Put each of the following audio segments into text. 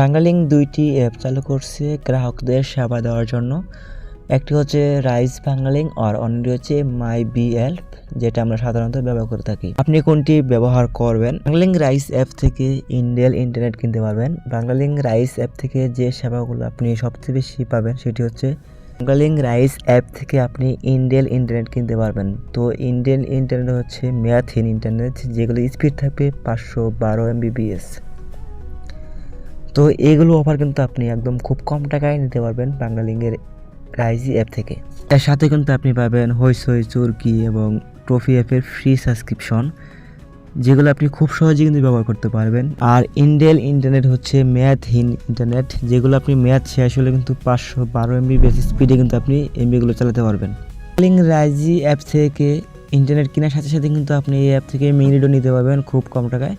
বাংলালিংক দুইটি অ্যাপ চালু করছে গ্রাহকদের সেবা দেওয়ার জন্য। একটি হচ্ছে রাইস বাংলালিংক আর অন্যটি হচ্ছে মাই বি হেল্প যেটা আমরা সাধারণত ব্যবহার করে থাকি। আপনি কোনটি ব্যবহার করবেন? বাংলালিংক রাইস অ্যাপ থেকে ইন্ডিয়াল ইন্টারনেট কিনতে পারবেন। বাংলালিংক রাইস অ্যাপ থেকে যে সেবাগুলো আপনি সবচেয়ে বেশি পাবেন সেটি হচ্ছে বাংলালিংক রাইস অ্যাপ থেকে আপনি ইন্ডিয়াল ইন্টারনেট কিনতে পারবেন। তো ইন্ডিয়ান ইন্টারনেট হচ্ছে মেয়াথিন ইন্টারনেট যেগুলো স্পিড থাকবে পাঁচশো বারো এমবিবিএস তো এগুলো অফার কিন্তু আপনি একদম খুব কম টাকায় নিতে পারবেন বাংলালিংকের রাইজি অ্যাপ থেকে। এর সাথে কিন্তু আপনি পাবেন হইসই চুরকি এবং ট্রফি অ্যাপের ফ্রি সাবস্ক্রিপশন যেগুলো আপনি খুব সহজে কিন্তু ব্যবহার করতে পারবেন। আর ইন্ডেল ইন্টারনেট হচ্ছে মেয়াদহীন ইন্টারনেট যেগুলো আপনি ম্যাথ শেষ হলে কিন্তু পাঁচশো বারো এমবি বেশি স্পিডে কিন্তু আপনি এমবিগুলো চালাতে পারবেন। লিঙ্ক রাইজি অ্যাপ থেকে ইন্টারনেট কেনার সাথে সাথে কিন্তু আপনি এই অ্যাপ থেকে মিনিটও নিতে পারবেন খুব কম টাকায়।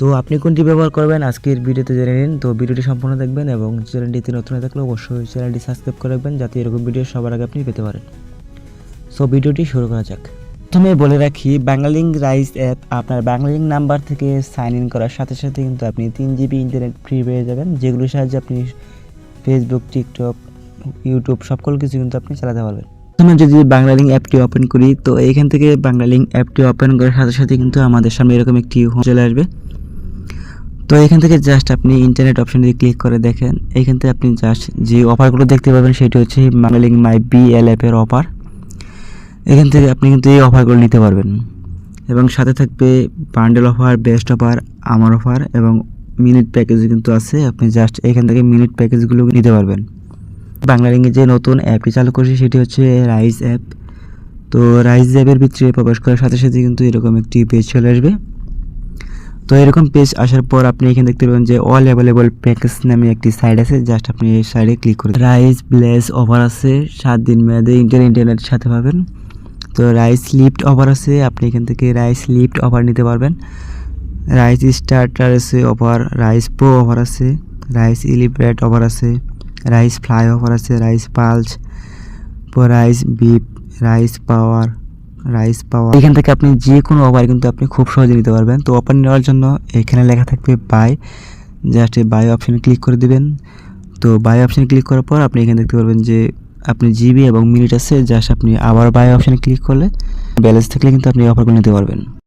তো আপনি কোনটি ব্যবহার করবেন? আজকের ভিডিওতে জেনে নিন। তো ভিডিওটি সম্পূর্ণ দেখবেন এবং চ্যানেলটিতে নতুন হয়ে থাকলে অবশ্যই চ্যানেলটি সাবস্ক্রাইব করে রাখবেন যাতে এরকম ভিডিও সবার আগে আপনি পেতে পারেন। সো ভিডিওটি শুরু করা যাক। প্রথমে বলে রাখি, বাংলালিংক রাইস অ্যাপ আপনার বাংলালিংক নাম্বার থেকে সাইন ইন করার সাথে সাথে কিন্তু আপনি তিন জিবি ইন্টারনেট ফ্রি পেয়ে যাবেন, যেগুলোর সাহায্যে আপনি ফেসবুক টিকটক ইউটিউব সকল কিছু কিন্তু আপনি চালাতে পারবেন। প্রথমে যদি বাংলালিংক অ্যাপটি ওপেন করি, তো এইখান থেকে বাংলালিংক অ্যাপটি ওপেন করার সাথে সাথে কিন্তু আমাদের সামনে এরকম একটি home চলে আসবে। তো এখান থেকে জাস্ট আপনি ইন্টারনেট অপশন দিয়ে ক্লিক করে দেখেন। এখান থেকে আপনি জাস্ট যে অফারগুলো দেখতে পাবেন, সেটি হচ্ছে বাংলালিংক মাই বি এল অ্যাপের অফার এখান থেকে আপনি কিন্তু এই অফারগুলো নিতে পারবেন। এবং সাথে থাকবে বান্ডেল অফার বেস্ট অফার আমার অফার এবং মিনিট প্যাকেজ কিন্তু আছে। আপনি জাস্ট এখান থেকে মিনিট প্যাকেজগুলো নিতে পারবেন। বাংলালিংকে যে নতুন অ্যাপটি চালু করছে, সেটি হচ্ছে রাইস অ্যাপ তো রাইস অ্যাপের ভিতরে প্রবেশ করার সাথে সাথে কিন্তু এরকম একটি পেজ চলে আসবে। তো এরকম পেজ আসার পর আপনি এখানে দেখতে পাবেন যে অল অ্যাভেলেবল প্যাকেজ নামে একটি সাইট আছে। জাস্ট আপনি এই সাইডে ক্লিক করে রাইস ব্লেস অফার আছে, সাত দিন মেয়াদে ইন্টার ইন্টারনেট সাথে পাবেন। তো রাইস লিফট অফার আছে, আপনি এখান থেকে রাইস লিফট অফার নিতে পারবেন। রাইস স্টার্টার আছে অফার রাইস প্রো অফার আছে রাইস ইলিব্রেট অফার আছে রাইস ফ্লাই অফার আছে Ryze pulse Ryze beep Ryze power Ryze power এখান থেকে আপনি যে কোনো অফার কিন্তু আপনি খুব সহজে নিতে পারবেন। তো অফার নেওয়ার জন্য এখানে লেখা থাকবে বাই জাস্ট এই বাই অপশানে ক্লিক করে দেবেন। তো বাই অপশানে ক্লিক করার পর আপনি এখানে দেখতে পারবেন যে আপনি জিবি এবং মিনিট আছে। জাস্ট আপনি আবার বাই অপশানে ক্লিক করলে ব্যালেন্স থাকলে কিন্তু আপনি অফারগুলো নিতে পারবেন।